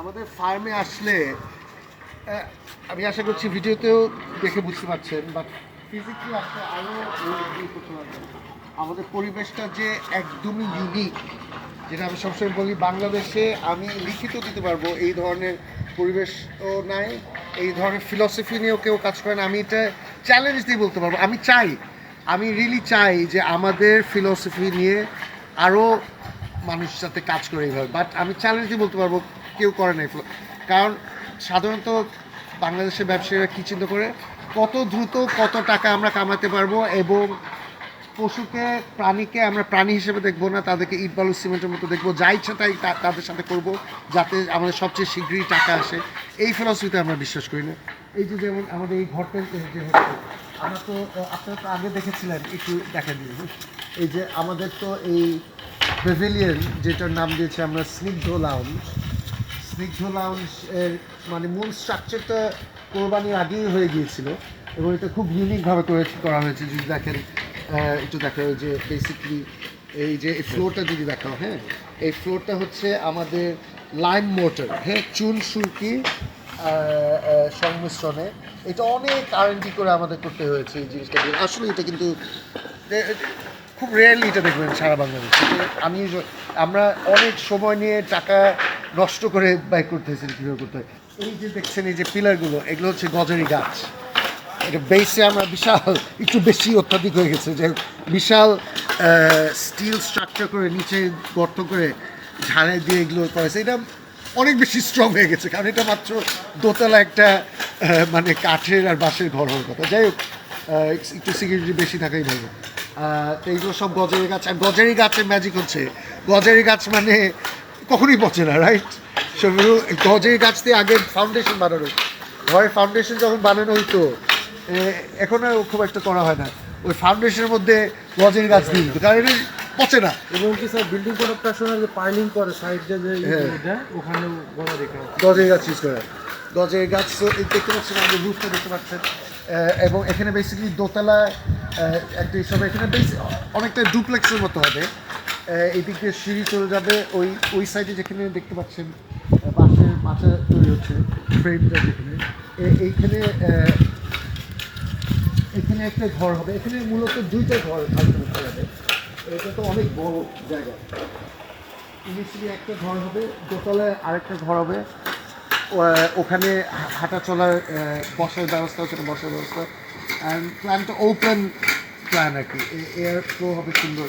আমাদের ফার্মে আসলে আমি আশা করছি ভিডিওতেও দেখে বুঝতে পারছেন বাট ফিজিক্যালি আসলে আরও আমাদের পরিবেশটা যে একদমই ইউনিক যেটা আমি সবসময় বলি, বাংলাদেশে আমি লিখিত দিতে পারব, এই ধরনের পরিবেশও নাই, এই ধরনের ফিলসফি নিয়েও কেউ কাজ করে না, আমি এটা চ্যালেঞ্জ দিয়ে বলতে পারব। আমি চাই, আমি রিলি চাই যে আমাদের ফিলসফি নিয়ে আরও মানুষ যাতে কাজ করে এইভাবে বাট আমি চ্যালেঞ্জ দিয়ে বলতে পারব কেউ করে নাই। কারণ সাধারণত বাংলাদেশের ব্যবসায়ীরা কী চিন্তা করে? কত দ্রুত কত টাকা আমরা কামাতে পারব এবং পশুকে, প্রাণীকে আমরা প্রাণী হিসেবে দেখব না, তাদেরকে ইট, বালু, সিমেন্টের মতো দেখব। যা ইচ্ছা তাই তাদের সাথে করব যাতে আমাদের সবচেয়ে শীঘ্রই টাকা আসে। এই ফিলসফিতে আমরা বিশ্বাস করি না। এই যে যেমন আমাদের এই ঘরটা যে হচ্ছে, আমরা তো, আপনারা তো আগে দেখেছিলেন, একটু দেখা দিন এই যে আমাদের তো এই প্রেভিলিয়ন যেটার নাম দিয়েছে আমরা স্নিগ্ধ লাউঞ্জ স্নিগ্ধ লাউঞ্জ এর মানে মূল স্ট্রাকচারটা কোরবানির আগেই হয়ে গিয়েছিল এবং এটা খুব ইউনিকভাবে করে করা হয়েছে। যদি দেখেন একটু দেখা যায় যে বেসিকলি এই যে এই ফ্লোরটা যদি দেখাও হ্যাঁ? এই ফ্লোরটা হচ্ছে আমাদের লাইম মোটর হ্যাঁ? চুন, সুরকি সংমিশ্রণে। এটা অনেক আরএনডি করে আমাদের করতে হয়েছে এই জিনিসটা। আসলে এটা কিন্তু খুব রেয়ারলি এটা দেখবেন সারা বাংলাদেশে। আমি আমরা অনেক সময় নিয়ে টাকা নষ্ট করে বাইক করতেছি কীভাবে করতে হয়? এই যে দেখছেন, এই যে পিলারগুলো, এগুলো হচ্ছে গজারি গাছ। এটা বেসে আমরা বিশাল, একটু বেশি অত্যাধিক হয়ে গেছে। যে বিশাল স্টিল স্ট্রাকচার করে নিচে গর্ত করে ঝাড়ে দিয়ে এগুলো করেছে এটা অনেক বেশি স্ট্রং হয়ে গেছে, কারণ এটা মাত্র দোতলা একটা মানে কাঠের আর বাঁশের ঘর হওয়ার কথা। যাই হোক একটু সিকিউরিটি বেশি থাকাই ভালো। এইগুলো সব গজারি গাছ। আর গজারি গাছের ম্যাজিক হচ্ছে, গজারি গাছ মানে কখনোই পচে না রাইট সেগুলো গজারি গাছ দিয়ে আগে ফাউন্ডেশন বানানো। ঘরের ফাউন্ডেশন যখন বানানো হইতো এখন আর খুব একটা করা হয় না। ওই ফাউন্ডেশনের মধ্যে গজের গাছ দিয়ে দিত কারণ পচে না। এবং কি স্যার বিল্ডিং কনস্ট্রাকশনের যে পাইলিং করে সাইড যে যে হ্যাঁ। ওখানেও রেখা আছে। গজের গাছ ইউজ করে। গজের গাছ দেখতে পাচ্ছেন আমাদের রুফটা দেখতে পাচ্ছেন। এবং এখানে বেসিক্যালি দোতলা একটা হিসাবে এখানে বেশ অনেকটা ডুপ্লেক্সের মতো হবে। আহ, এই দিক দিয়ে সিঁড়ি চলে যাবে। ওই ওই সাইডে যেখানে দেখতে পাচ্ছেন বাঁশের মাচা তৈরি হচ্ছে ফ্রেমটা যেখানে। এইখানে এখানে একটা ঘর হবে। এখানে মূলত দুইটা ঘর আলটিমেট যাবে। এটা তো অনেক বড় জায়গা। ইনিশিয়ালি একটা ঘর হবে দোতলায় আরেকটা ঘর হবে। ওখানে হাঁটা চলার বসার ব্যবস্থা ওখানে বসার ব্যবস্থা। অ্যান্ড প্ল্যানটা ওপেন প্ল্যান আর কি। এয়ার ফ্লো হবে সুন্দর।